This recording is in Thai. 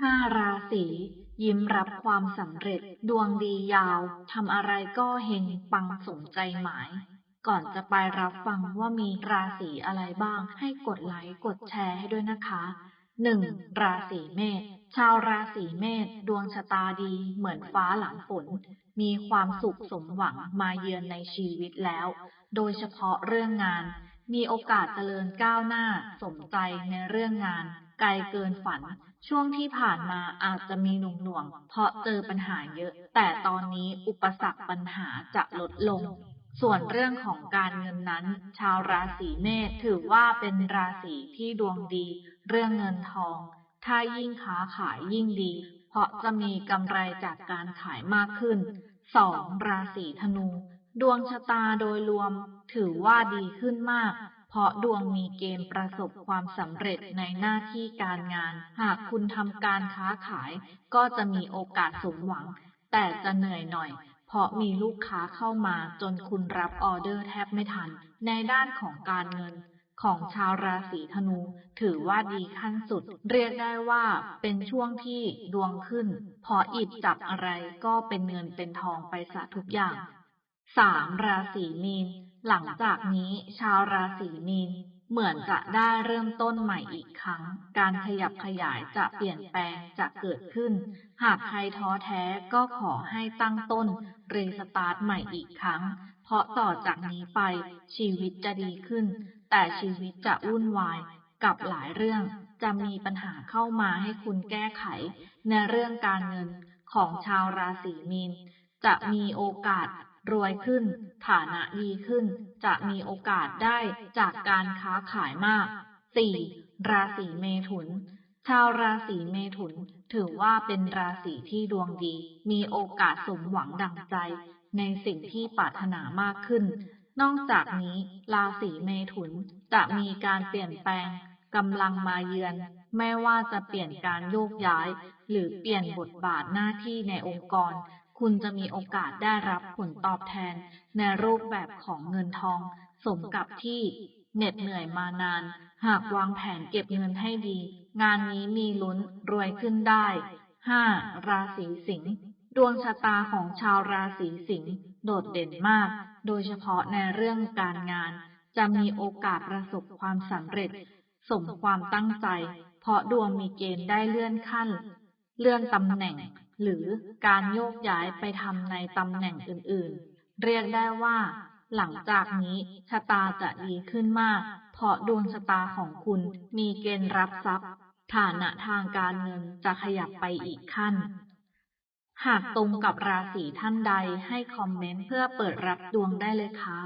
ห้าราศียิ้มรับความสำเร็จดวงดียาวทำอะไรก็เฮงปังสมใจหมาย ก่อนจะไปรับฟังว่ามีราศีอะไรบ้าง ให้กดไลค์กดแชร์ให้ด้วยนะคะหนึ่งราศีเมษชาวราศีเมษดวงชะตาดีเหมือนฟ้าหลังฝน มีความสุขสมหวังมาเยือนในชีวิตแล้ว โดยเฉพาะเรื่องงาน มีโอกาสเจริญก้าวหน้าสมใจในเรื่องงาน ไกลเกินฝัน ช่วงที่ผ่านมาอาจจะมีหน่วงๆเพราะเจอปัญหาเยอะ แต่ตอนนี้อุปสรรคปัญหาจะลดลง ส่วนเรื่องของการเงินนั้น ชาวราศีเมษถือว่าเป็นราศีที่ดวงดี เรื่องเงินทอง ถ้ายิ่งค้าขายยิ่งดี เพราะจะมีกำไรจากการขายมากขึ้นสองราศีธนู ดวงชะตาโดยรวมถือว่าดีขึ้นมาก เพราะดวงมีเกณฑ์ประสบความสำเร็จในหน้าที่การงาน หากคุณทำการค้าขายก็จะมีโอกาสสมหวัง แต่จะเหนื่อยหน่อย เพราะมีลูกค้าเข้ามาจนคุณรับออเดอร์แทบไม่ทัน ในด้านของการเงินของชาวราศีธนู ถือว่าดีขั้นสุด เรียกได้ว่าเป็นช่วงที่ดวงขึ้น พออิบจับอะไรก็เป็นเงินเป็นทองไปซะทุกอย่างสามราศีมีน หลังจากนี้ชาวราศีมีนเหมือนจะได้เริ่มต้นใหม่อีกครั้ง การขยับขยายจะเปลี่ยนแปลงจะเกิดขึ้น หากใครท้อแท้ก็ขอให้ตั้งต้นรีสตาร์ทใหม่อีกครั้ง เพราะต่อจากนี้ไปชีวิตจะดีขึ้น แต่ชีวิตจะวุ่นวายกับหลายเรื่อง จะมีปัญหาเข้ามาให้คุณแก้ไข ในเรื่องการเงินของชาวราศีมีน จะมีโอกาส รวยขึ้น ฐานะดีขึ้น จะมีโอกาสได้จากการค้าขายมาก 4. ราศีเมถุน ชาวราศีเมถุน ถือว่าเป็นราศีที่ดวงดี มีโอกาสสมหวังดังใจ ในสิ่งที่ปรารถนามากขึ้น นอกจากนี้ ราศีเมถุนจะมีการเปลี่ยนแปลงกำลังมาเยือนไม่ว่าจะเปลี่ยนการโยกย้าย หรือเปลี่ยนบทบาทหน้าที่ในองค์กร คุณจะมีโอกาสได้รับผลตอบแทนในรูปแบบของเงินทอง สมกับที่เหน็ดเหนื่อยมานาน หากวางแผนเก็บเงินให้ดี งานนี้มีลุ้นรวยขึ้นได้ 5. ราศีสิงห์ดวงชะตาของชาวราศีสิงห์โดดเด่นมาก โดยเฉพาะในเรื่องการงาน จะมีโอกาสประสบความสำเร็จ สมความตั้งใจ เพราะดวงมีเกณฑ์ได้เลื่อนขั้น เลื่อนตำแหน่ง หรือการโยกย้ายไปทำในตำแหน่งอื่นๆ เรียกได้ว่า หลังจากนี้ชะตาจะดีขึ้นมาก เพราะดวงชะตาของคุณมีเกณฑ์รับทรัพย์ ฐานะทางการเงินจะขยับไปอีกขั้น หากตรงกับราศีท่านใดให้คอมเมนต์เพื่อเปิดรับดวงได้เลยค่ะ